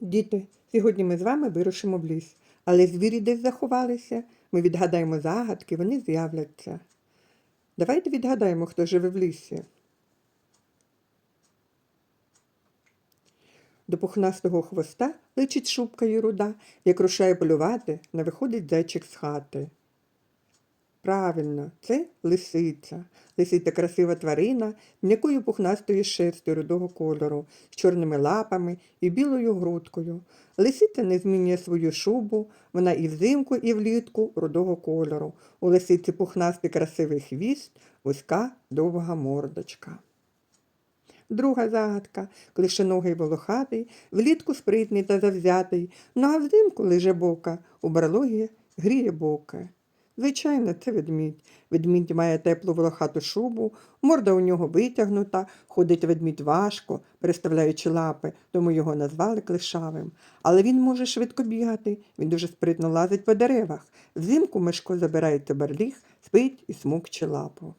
Діти, сьогодні ми з вами вирушимо в ліс, але звірі десь заховалися. Ми відгадаємо загадки, вони з'являться. Давайте відгадаємо, хто живе в лісі. До пухнастого хвоста личить шубка й руда, як рушає полювати, не виходить зайчик з хати. Правильно, це лисиця. Лисиця красива тварина, м'якою пухнастою шерстю рудого кольору, з чорними лапами і білою грудкою. Лисиця не змінює свою шубу, вона і взимку, і влітку рудого кольору. У лисиці пухнастий красивий хвіст, вузька довга мордочка. Друга загадка клишеногий волохатий, влітку спритний та завзятий, ну а взимку лиже бока, у барлогі гріє бока. Звичайно, це ведмідь. Ведмідь має теплу волохату шубу, морда у нього витягнута, ходить ведмідь важко, переставляючи лапи, тому його назвали клишавим. Але він може швидко бігати, він дуже спритно лазить по деревах. Взимку Мишко забирається барліг, спить і смокче лапу.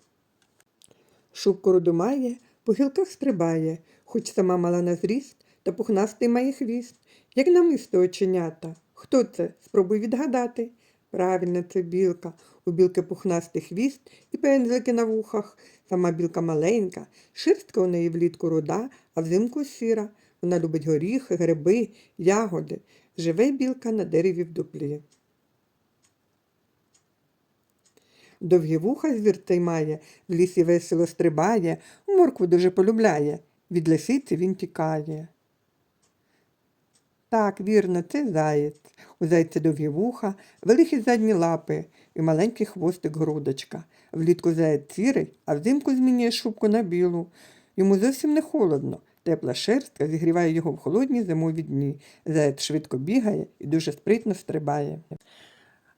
Шубку роду має, по гілках стрибає, хоч сама мала на зріст, та пухнастий має хвіст, як намисто оченята. Хто це? Спробуй відгадати. Правильно, це білка. У білки пухнастий хвіст і пензлики на вухах. Сама білка маленька, шерстка у неї влітку руда, а взимку сіра. Вона любить горіхи, гриби, ягоди. Живе білка на дереві в дуплі. Довгі вуха звір має, в лісі весело стрибає, моркву дуже полюбляє. Від лисиці він тікає. Так, вірно, це заєць. У зайця довгі вуха, великі задні лапи і маленький хвостик грудочка. Влітку заяць сірий, а взимку змінює шубку на білу. Йому зовсім не холодно. Тепла шерстка зігріває його в холодні зимові дні. Заяць швидко бігає і дуже спритно стрибає.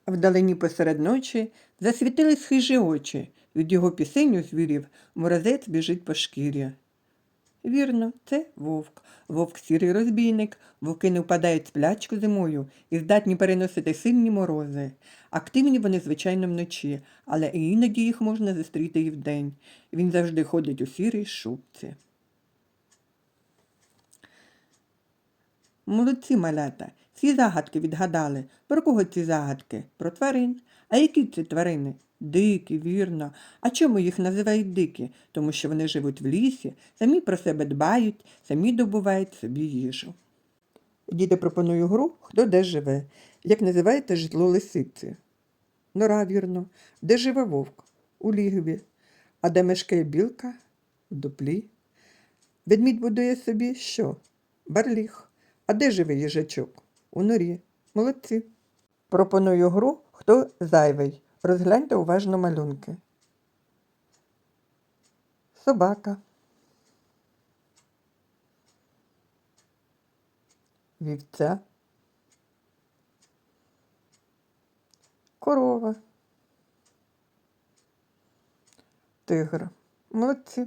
Вдалині посеред ночі засвітились хижі очі. Від його пісень у звірів морозець біжить по шкірі. Вірно, це вовк. Вовк сірий розбійник, вовки не впадають в сплячку зимою і здатні переносити сильні морози. Активні вони, звичайно, вночі, але іноді їх можна зустріти і вдень. Він завжди ходить у сірій шубці. Молодці малята, всі загадки відгадали. Про кого ці загадки? Про тварин. А які це тварини? Дикі, вірно. А чому їх називають дикі? Тому що вони живуть в лісі, самі про себе дбають, самі добувають собі їжу. Діти пропоную гру, хто де живе. Як називаєте житло лисиці? Нора, вірно. Де живе вовк? У лігві. А де мешкає білка? В дуплі. Ведмідь будує собі що? Барліг. А де живе їжачок? У норі. Молодці. Пропоную гру, хто зайвий. Розгляньте уважно малюнки. Собака. Вівця. Корова. Тигр. Молодці.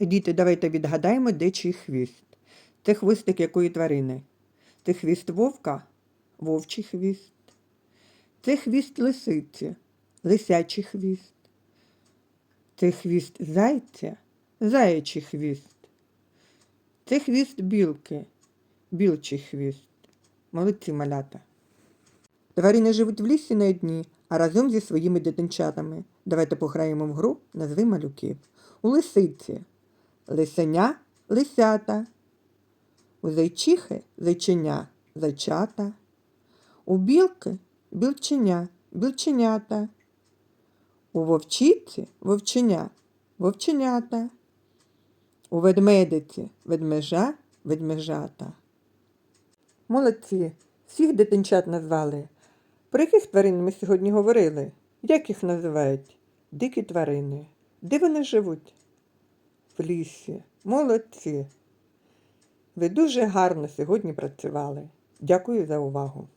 Діти, давайте відгадаємо, де чий хвіст. Це хвостик якої тварини? Це хвіст вовка, вовчий хвіст. Це хвіст лисиці, лисячий хвіст. Це хвіст зайця, заячий хвіст. Це хвіст білки, білчий хвіст. Молодці малята. Тварини живуть в лісі не одні, а разом зі своїми дитинчатами. Давайте пограємо в гру назви малюків. У лисиці. Лисеня лисята. У зайчихи зайченя зайчата. У білки білченя, білченята. У вовчиці вовченя, вовченята. У ведмедиці ведмежа, ведмежата. Молодці, всіх дитинчат назвали. Про яких тварин ми сьогодні говорили? Як їх називають? Дикі тварини. Де вони живуть? В лісі. Молодці. Ви дуже гарно сьогодні працювали. Дякую за увагу.